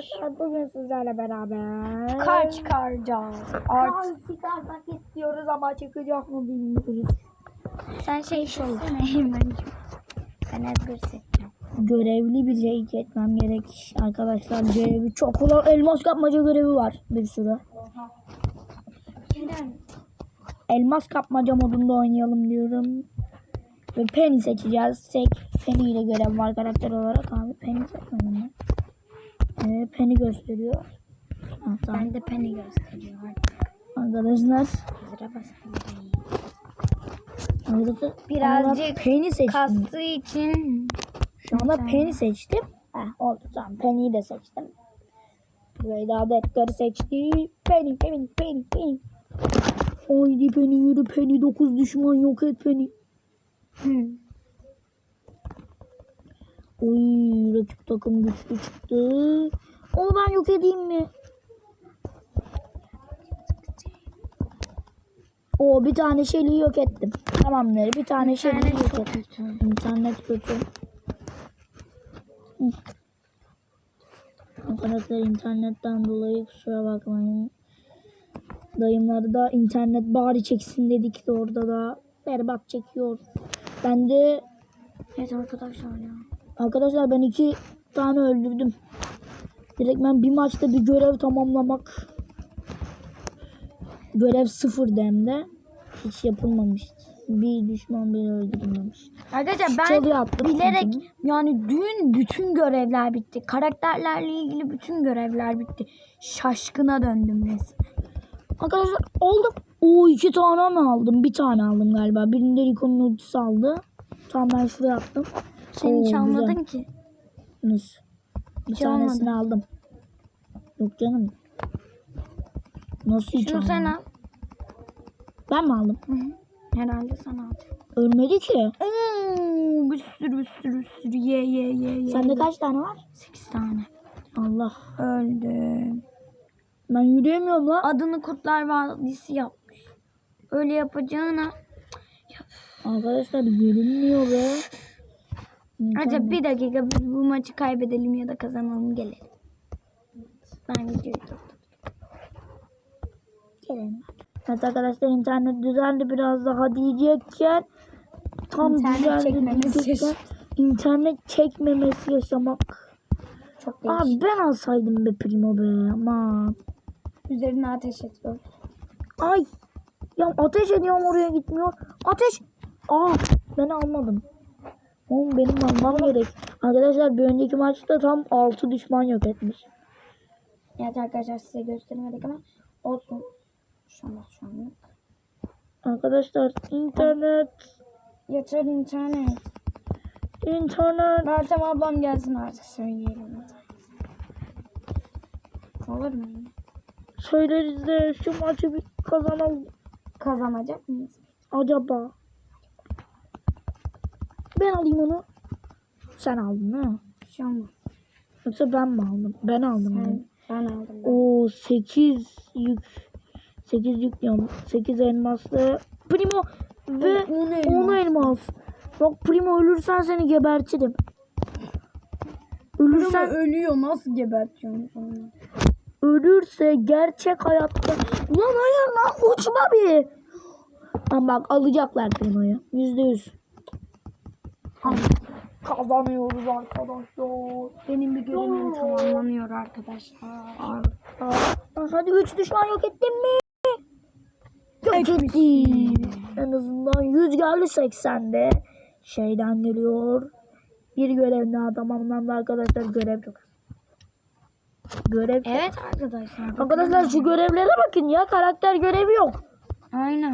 arkadaşlar bugün sizlerle beraber Kar çıkaracağız. Art. çıkarmak istiyoruz ama çıkacak mı bilmiyoruz. Sen şey Eymen'cim. Ben ezber seçeceğim. Görevli bir şey etmem gerek arkadaşlar. Görevi çok olan elmas kapmaca görevi var bir sürü. Elmas kapmaca modunda oynayalım diyorum. Ve Penny seçeceğiz. Tek Penny ile görev var karakter olarak abi. Penny seçmedim mi? Ee, Penny gösteriyor. Ha, tamam. Ben de Penny gösteriyor artık. Arkadaşlar Hazıra basalım. Arkadaşlar, Birazcık Penny seçtim. Kastığı için Şu anda Penny seçtim. Heh, oldu tamam. Penny'yi de seçtim. Burayı daha da Edgar'ı seçti. Penny, Penny, Penny, Penny. Haydi Penny yürü Penny. 9 düşman yok et Penny. Oy rakip takım güçlü çıktı. Onu ben yok edeyim mi? O bir tane şeyi yok ettim. Tamamları bir tane şeyi yok ettim. kötü. İnternet kötü. Arkadaşlar internetten dolayı kusura bakmayın. Dayımları da internet bari çeksin dedik de orada da berbat çekiyor. Ben de Evet arkadaşlar ya. Arkadaşlar ben iki tane öldürdüm. Direkt ben bir maçta bir görev tamamlamak. Görev sıfır hem de. Hiç yapılmamıştı. Bir düşman bile öldürülmemiş. Arkadaşlar ben attım. bilerek yani dün bütün görevler bitti. Karakterlerle ilgili bütün görevler bitti. Şaşkına döndüm resmen. Arkadaşlar aldım. Oo iki tane mi aldım? Bir tane aldım galiba. Birinde Rico'nun ultisi aldı. Tamam ben şuraya attım. Sen Oo, hiç almadın güzel. ki. Nasıl? Bir Hiç tanesini aldım. Yok canım. Nasıl hiç Şunu sen almadım? al. Ben mi aldım? Hı hı. Herhalde sen al. Ölmedi ki. Oo, bir sürü bir sürü bir sürü ye ye ye ye. Sende kaç tane var? 8 tane. Allah. Öldüm. Ben yürüyemiyorum lan. Adını Kurtlar Vadisi yapmış. Öyle yapacağına. Arkadaşlar yürünmüyor be. Acaba bir dakika biz bu maçı kaybedelim ya da kazanalım gelelim. Ben videoyu. Gelelim. Evet arkadaşlar internet düzeldi biraz daha diyecekken tam İnternet düzeldi çekmemesi diyecekken internet çekmemesi yaşamak. Çok değişik. Abi ben alsaydım be primo be aman. Üzerine ateş öl. Ay ya ateş ediyorum oraya gitmiyor. Ateş. Aa ben almadım. Oğlum benim almam gerek. Arkadaşlar bir önceki maçta tam 6 düşman yok etmiş. Evet arkadaşlar size göstermedik ama olsun. Şu an şu an. Arkadaşlar internet Yeter internet. internet Meltem ablam gelsin artık söyleyelim. Olur mu? söyleriz de şu maçı bir kazanalım. Kazanacak mıyız? Acaba? Ben alayım onu. Sen aldın ha? Olmaz. Yoksa ben mi aldım? Ben aldım. Ben, yani. ben aldım. Ben. O 8 yük 8 yük diyorum. 8 elmaslı. Primo ve On 10 elmas. Bak Primo ölürsen seni gebertirim. Ölürsen ölüyor nasıl gebertiyorsun sonra? ölürse gerçek hayatta. Lan hayır lan uçma bir. Ama bak alacaklar Primo'yu. Yüzde yüz. Kazanıyoruz arkadaşlar. Benim bir görevim tamamlanıyor arkadaşlar. Hadi üç düşman yok ettin mi? Yok ettin. En azından 100 geldi 80'de. Şeyden geliyor. Bir görev daha tamamlandı arkadaşlar. Görev çok. Görev. Evet arkadaşlar. Arkadaşlar şu görevlere bakın ya. Karakter görevi yok. Aynen.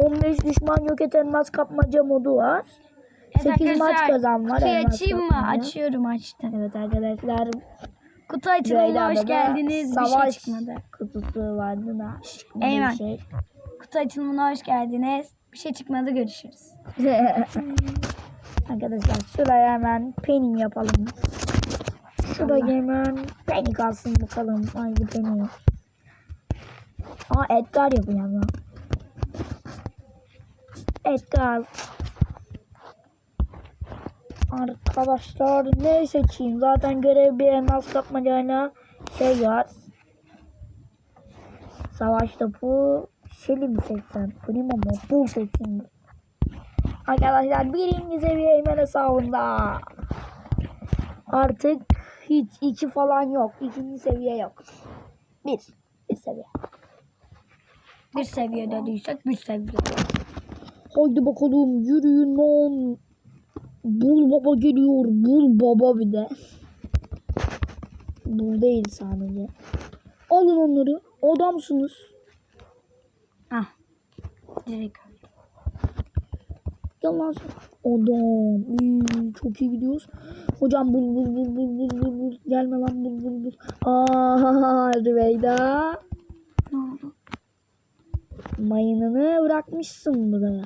15 düşman yok et elmas kapmaca modu var. 8 maç kazan var. Kutuyu açayım mı? Açıyorum açtım. Evet arkadaşlar. Kutu açılımına hoş geldiniz. Bir şey Savaş çıkmadı. kutusu vardı da. bir Şey. Kutu açılımına hoş geldiniz. Bir şey çıkmadı görüşürüz. Arkadaşlar şuraya hemen penim yapalım. Şuraya hemen penny kalsın bakalım. Haydi penny. Aa Edgar yapacağım ya. Edgar. Arkadaşlar ne seçeyim? Zaten görev bir elmas kapmacayla şey var. Savaş topu Şeli mi seçsem? Primo mu? Bul seçeyim. Arkadaşlar birinci seviye Eymen hesabında. Artık hiç iki falan yok. İkinci seviye yok. Bir. Bir seviye. Bir seviye dediysek bir seviye. Haydi bakalım yürüyün lan. Bul baba geliyor. Bul baba bir de. Bul değil sadece. Alın onları. Adamsınız. Ah. Direkt öldü. Gel lan sen. Adam. İyi, çok iyi gidiyoruz. Hocam bul bul bul bul bul bul bul. Gelme lan bul bul bul. Aa Rüveyda. Ne oldu? Mayınını bırakmışsın buraya.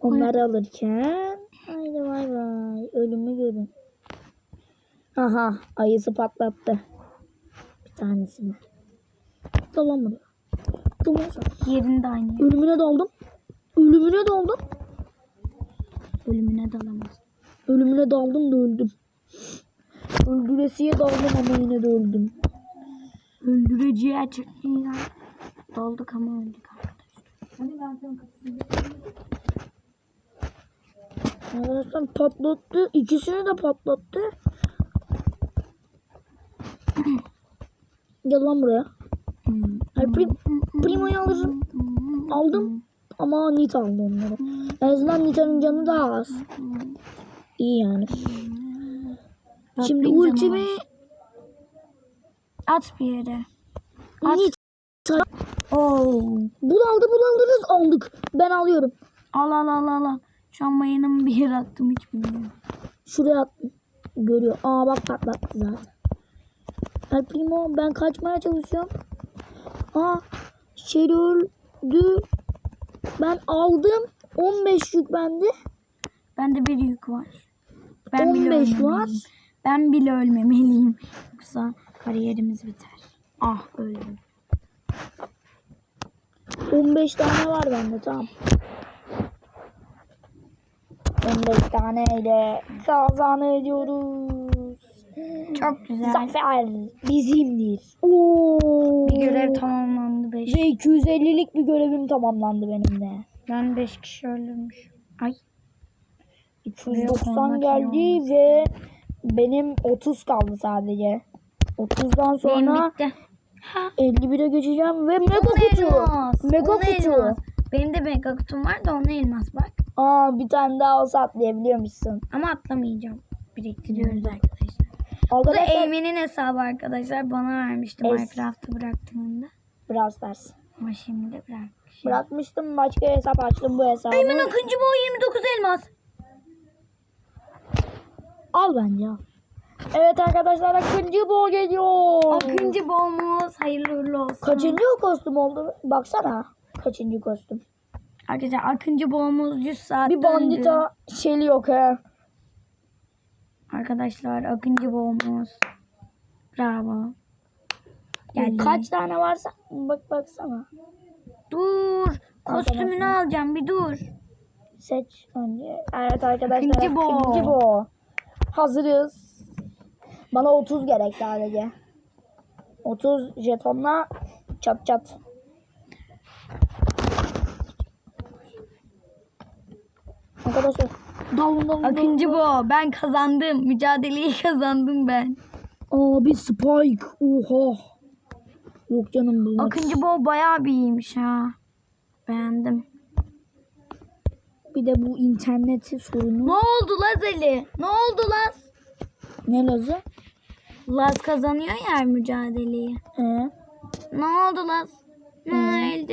Onları alırken haydi bay bay ölümü görün. Aha ayısı patlattı. Bir tanesini. Tamam sen. Yerinde aynı. Ölümüne daldım. Ölümüne daldım. Ölümüne dalamaz. Ölümüne daldım da öldüm. Öldüresiye daldım ama yine de öldüm. Öldüreceği çıkmıyor. Dolduk ama öldük arkadaşlar. Arkadaşlar patlattı. İkisini de patlattı. Gel lan buraya. El prim, Primo'yu alırım. Aldım. Ama Nit aldı onları. En azından Nita'nın canı daha az. İyi yani. Şimdi ultimi At bir yere. At. Nita. Oo. Bul aldı bul alırız aldık. Ben alıyorum. Al al al al. al. Şu an mayınımı bir yere attım hiç bilmiyorum. Şuraya attım. Görüyor. Aa bak patlattı zaten. El Primo ben kaçmaya çalışıyorum. Aa şey öldü. Ben aldım. 15 yük bende. Bende bir yük var. Ben bile 15 var. Ben bile ölmemeliyim. Yoksa kariyerimiz biter. Ah öldüm. 15 tane var bende tamam. 15 taneyle kazanıyoruz. Çok güzel. Zafer bizimdir. Oo. Bir görev tamamlandı 5. Ve 250'lik bir görevim tamamlandı benim de. Ben 5 kişi öldürmüş. Ay. 290 Yok, geldi ve benim 30 kaldı sadece. 30'dan Benim sonra bitti. Ha. 51'e geçeceğim ve mega kutu. elmas. Mega Ona kutu. elmas. Benim de mega kutum var da ona elmas bak. Aa bir tane daha olsa atlayabiliyormuşsun. Ama atlamayacağım. Biriktiriyoruz arkadaşlar. Bu da Arkadaşlar Eymen'in hesabı arkadaşlar. Bana vermişti Es- Minecraft'ı bıraktığında. Brawl Stars. Ama şimdi de bırakmış. Bırakmıştım başka hesap açtım bu hesabı. Eymen Akıncı boy 29 elmas. Al bence al. Evet arkadaşlar Akıncı bu geliyor. Akıncı boğumuz hayırlı uğurlu olsun. Kaçıncı kostüm oldu? Baksana. Kaçıncı kostüm. Arkadaşlar Akıncı boğumuz 100 saat Bir bandita şeyli yok he. Arkadaşlar Akıncı boğumuz. Bravo. Geldi. Kaç tane varsa bak baksana. Dur. Kostümünü alacağım bir dur. Seç önce. Evet arkadaşlar. Akıncı bu. Akıncı bu. Hazırız. Bana 30 gerek sadece. 30 jetonla çat çat. Arkadaşlar dalın dalın. Akıncı bu. Ben kazandım. Mücadeleyi kazandım ben. Abi Spike. Oha. Yok canım bu. Akıncı bu bayağı bir iyiymiş ha. Beğendim. Bir de bu interneti sorunu. Ne oldu Laz Ali? Ne oldu Laz? Ne lazım? Laz kazanıyor ya mücadeleyi. Ee, Ne oldu Laz? Ne oldu?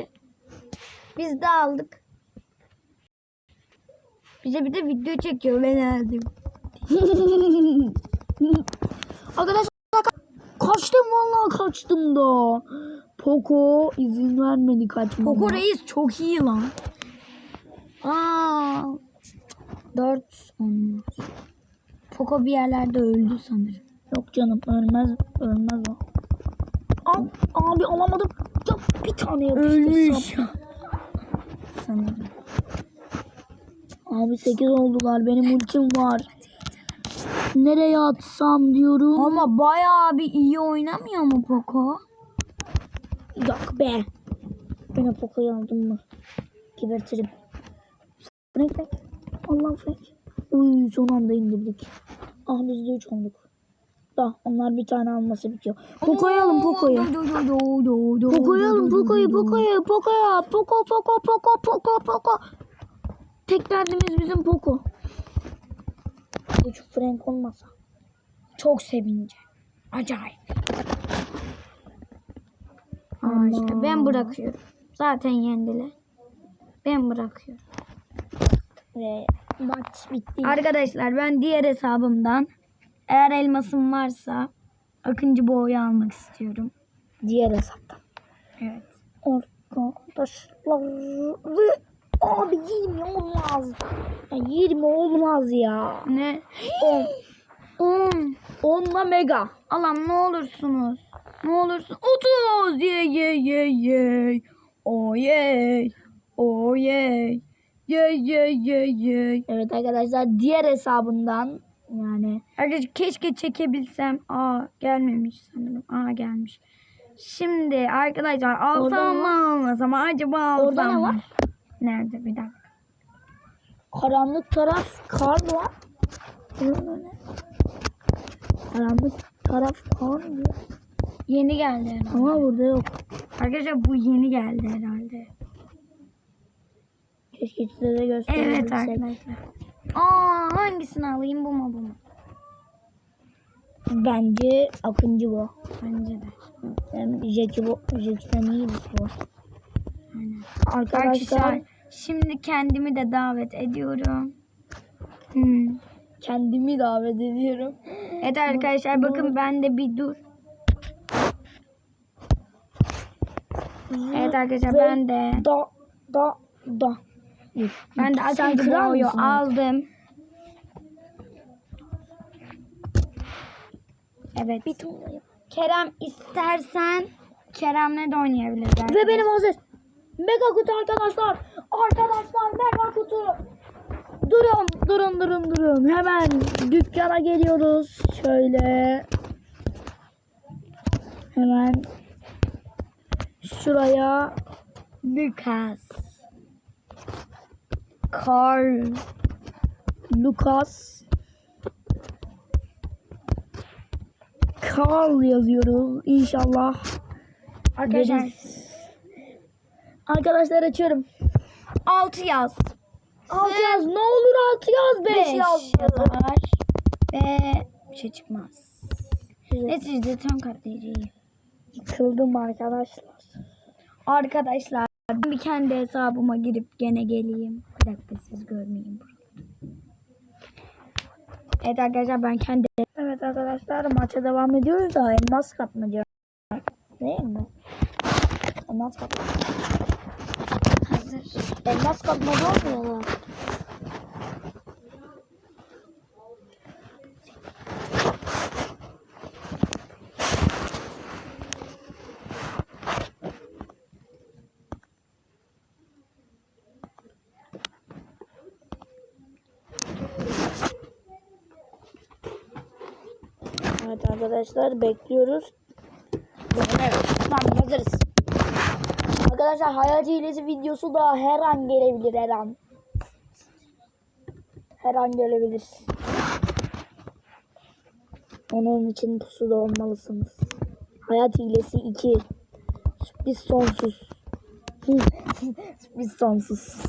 Biz de aldık. Bize bir de video çekiyor ben aldım. Arkadaşlar ka- kaçtım vallahi kaçtım da. Poco izin vermedi kaçmama. Poco Reis çok iyi lan. Aa, 4 olmuş. Poco bir yerlerde öldü sanırım. Yok canım ölmez ölmez o. Al, abi alamadım. Ya bir tane yapıştırsam. sanırım. Abi 8 oldular. Benim ultim var. Nereye atsam diyorum. Ama bayağı bir iyi oynamıyor mu Poco? Yok be. Ben Poco'yu aldım mı? Gebertirim. Frank Frank. Allah Frank. Uy son anda indirdik. Ah biz de 3 olduk. Da onlar bir tane alması bitiyor. Poco'yu alın Poco'yu. Poco'yu alın Poco'yu Poco'yu Poco'ya. Poco Poco Poco Poco Poco. Tek derdimiz bizim Poco. Hiç Frank olmasa. Çok sevince. Acayip. Aa işte ben bırakıyorum. Zaten yendiler. Ben bırakıyorum. Ve maç bitti. Arkadaşlar ben diğer hesabımdan eğer elmasım varsa Akıncı Boğa'yı almak istiyorum. Diğer hesaptan. Evet. Arkadaşlar. Abi 20 olmaz. Ya 20 olmaz ya. Ne? 10. 10. 10'la mega. Alam ne olursunuz. Ne olursun. 30. Ye ye ye ye. O ye. O ye. Ye ye ye ye. Evet arkadaşlar diğer hesabından yani Arkadaşlar keşke çekebilsem. Aa gelmemiş sanırım. Aa gelmiş. Şimdi arkadaşlar alsam mı almasam mı? acaba alsam Orada ne mı? var? Nerede bir dakika. karanlık taraf kar var. Bunun ne? Karanlık taraf kar mı? Yeni geldi herhalde. Ama burada yok. Arkadaşlar bu yeni geldi herhalde. Keşke size de gösterebilsek. Evet arkadaşlar. Aa hangisini alayım bu mu bu mu? Bence Akıncı bu. Bence de. Hem Jackie bu. Jackie'den iyi bir şey bu. Aynen. Arkadaşlar Arkadaşlar şimdi kendimi de davet ediyorum. Hmm. kendimi davet ediyorum. Evet arkadaşlar bakın ben de bir dur. Evet arkadaşlar ben de Da da da. Ben de Sen Boğa'yı mısın? aldım. Evet. Bir. Kerem istersen Kerem'le de oynayabiliriz. Ve benim hazır. Mega kutu arkadaşlar. Arkadaşlar mega kutu. Durun durun durun durun. Hemen dükkana geliyoruz. Şöyle. Hemen şuraya Lucas. Carl Lucas Carl yazıyoruz. İnşallah. Arkadaşlar veririz. Arkadaşlar açıyorum. 6 yaz. 6 yaz. Ne olur 6 yaz. 5 5 yaz. Ve bir şey çıkmaz. Neyse jeton katlayıcı iyi. Yıkıldım arkadaşlar. Arkadaşlar ben bir kendi hesabıma girip gene geleyim. Bir dakika siz görmeyin buraları. Evet arkadaşlar ben kendi Evet arkadaşlar maça devam ediyoruz da elmas kapmaca. Değil mi? Elmas kapmaca. hazır. Elmas kapmaca olmuyor Evet arkadaşlar bekliyoruz. Evet tamam hazırız. Arkadaşlar hayat hilesi videosu da her an gelebilir her an. Her an gelebilir. Onun için pusuda olmalısınız. Hayat hilesi 2. Sürpriz sonsuz. Sürpriz sonsuz.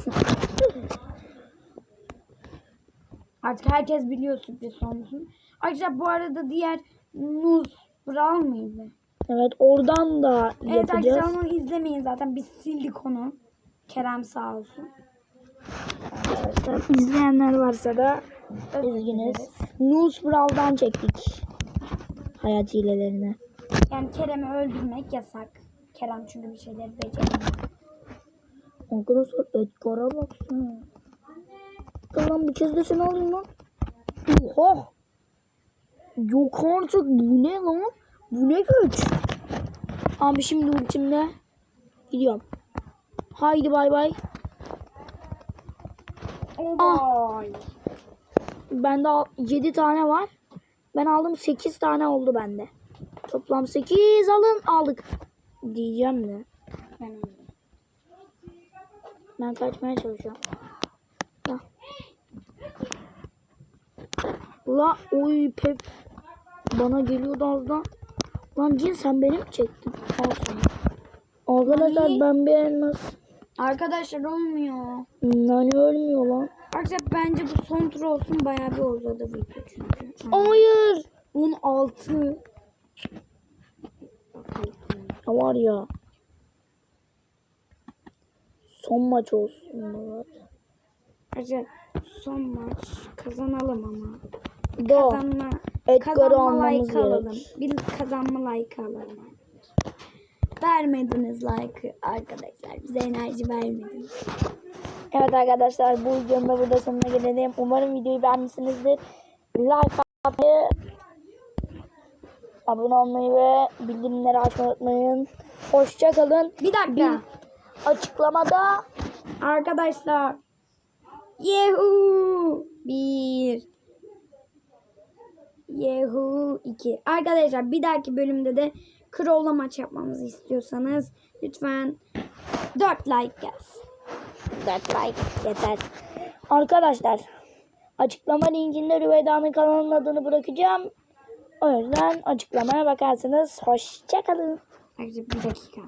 Artık herkes biliyor sürpriz sonrasını. Arkadaşlar bu arada diğer Nuz Brawl mıydı? Evet oradan da Evet yapacağız. arkadaşlar onu izlemeyin zaten biz sildik onu. Kerem sağ olsun. Arkadaşlar izleyenler varsa da üzgünüz. News Brawl'dan çektik. Hayat hilelerini. Yani Kerem'i öldürmek yasak. Kerem çünkü bir şeyleri beceremiyor. Arkadaşlar Edgar'a baksana. Lan bir kez de seni alayım lan. Oha. Yok artık bu ne lan? Bu ne güç? Abi şimdi ultimle gidiyorum. Haydi bay bay. Mobile. Bende 7 tane var. Ben aldım 8 tane oldu bende. Toplam 8 alın aldık. Diyeceğim de. Ben. Ben kaçmaya çalışıyorum. La oy pep. Bana geliyordu az da. Lan cin sen beni mi çektin? Al sana. Arkadaşlar Nani? ben bir elmas. Arkadaşlar olmuyor. Nani ölmüyor lan. Arkadaşlar bence bu son tur olsun bayağı bir uzadı video çünkü. Hayır. 16. Ya var ya. Son maç olsun. Murat. Arkadaşlar son maç kazanalım ama. Da. Kazanma, Edgar'ı kazanma like alalım. gerek. Bir kazanma like alalım. Vermediniz like'ı arkadaşlar. Bize enerji vermediniz. Evet arkadaşlar bu videonun da burada sonuna gelelim. Umarım videoyu beğenmişsinizdir. Like atmayı, abone olmayı ve bildirimleri açmayı unutmayın. Hoşçakalın. Bir dakika. Açıklamada Arkadaşlar. Yehu. Bir. Yehu 2. Arkadaşlar bir dahaki bölümde de Crow'la maç yapmamızı istiyorsanız lütfen 4 like gelsin. 4 like yeter. Arkadaşlar açıklama linkinde Rüveyda'nın kanalının adını bırakacağım. O yüzden açıklamaya bakarsınız. Hoşçakalın. Arkadaşlar bir dakika.